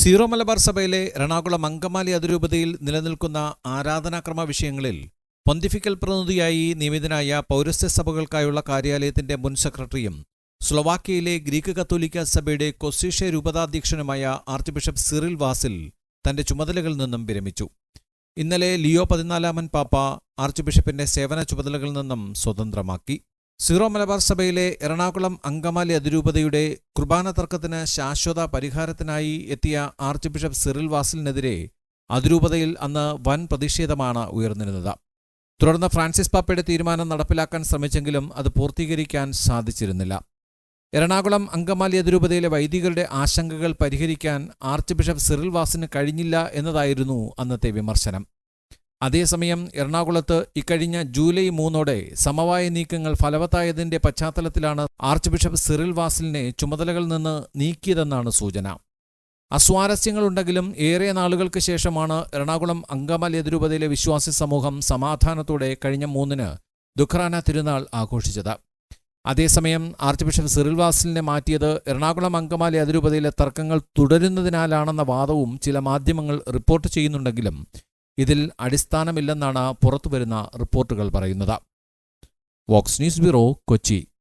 Zero Malabar സഭയിലെ എറണാകുളം അങ്കമാലി അതിരൂപതയിൽ നിലനിൽക്കുന്ന ആരാധനാക്രമ വിഷയങ്ങളിൽ പൊന്തിഫിക്കൽ പ്രതിനിധിയായി നിയമിതനായ പൗരസ്ത്യ സഭകൾക്കായുള്ള കാര്യാലയത്തിന്റെ മുൻ സെക്രട്ടറിയും സ്ലൊവാക്യയിലെ ഗ്രീക്ക് കത്തോലിക്ക സഭയുടെ കൊസീഷ രൂപതാധ്യക്ഷനുമായ ആർച്ച് ബിഷപ്പ് സിറിൽ വാസിൽ തന്റെ ചുമതലകളിൽ നിന്നും വിരമിച്ചു. ഇന്നലെ ലിയോ പതിനാലാമൻ പാപ്പ ആർച്ച് ബിഷപ്പിന്റെ സേവന ചുമതലകളിൽ നിന്നും സ്വതന്ത്രമാക്കി. സീറോ മലബാർ സഭയിലെ എറണാകുളം അങ്കമാലി അതിരൂപതയുടെ കുർബാന തർക്കത്തിന് ശാശ്വത പരിഹാരത്തിനായി എത്തിയ ആർച്ച് ബിഷപ്പ് സിറിൽ വാസിലിനെതിരെ അതിരൂപതയിൽ അന്ന് വൻ പ്രതിഷേധമാണ് ഉയർന്നിരുന്നത്. തുടർന്ന് ഫ്രാൻസിസ് പാപ്പയുടെ തീരുമാനം നടപ്പിലാക്കാൻ ശ്രമിച്ചെങ്കിലും അത് പൂർത്തീകരിക്കാൻ സാധിച്ചിരുന്നില്ല. എറണാകുളം അങ്കമാലി അതിരൂപതയിലെ വൈദികരുടെ ആശങ്കകൾ പരിഹരിക്കാൻ ആർച്ച് ബിഷപ്പ് സിറിൽ വാസിന് കഴിഞ്ഞില്ല എന്നതായിരുന്നു അന്നത്തെ വിമർശനം. അതേസമയം എറണാകുളത്ത് ഇക്കഴിഞ്ഞ ജൂലൈ മൂന്നോടെ സമവായ നീക്കങ്ങൾ ഫലവത്തായതിന്റെ പശ്ചാത്തലത്തിലാണ് ആർച്ച് ബിഷപ്പ് സിറിൽ വാസിലിനെ ചുമതലകളിൽ നിന്ന് നീക്കിയതെന്നാണ് സൂചന. അസ്വാരസ്യങ്ങളുണ്ടെങ്കിലും ഏറെ നാളുകൾക്ക് ശേഷമാണ് എറണാകുളം അങ്കമാലി അതിരൂപതയിലെ വിശ്വാസി സമൂഹം സമാധാനത്തോടെ കഴിഞ്ഞ മൂന്നിന് ദുഃഖറാന തിരുനാൾ ആഘോഷിച്ചത്. അതേസമയം ആർച്ച് ബിഷപ്പ് സിറിൽ വാസിലിനെ മാറ്റിയത് എറണാകുളം അങ്കമാലി അതിരൂപതയിലെ തർക്കങ്ങൾ തുടരുന്നതിനാലാണെന്ന വാദവും ചില മാധ്യമങ്ങൾ റിപ്പോർട്ട് ചെയ്യുന്നുണ്ടെങ്കിലും ഇതിൽ അടിസ്ഥാനമില്ലെന്നാണ് പുറത്തുവരുന്ന റിപ്പോർട്ടുകൾ പറയുന്നത്. Vox News bureau Kochi.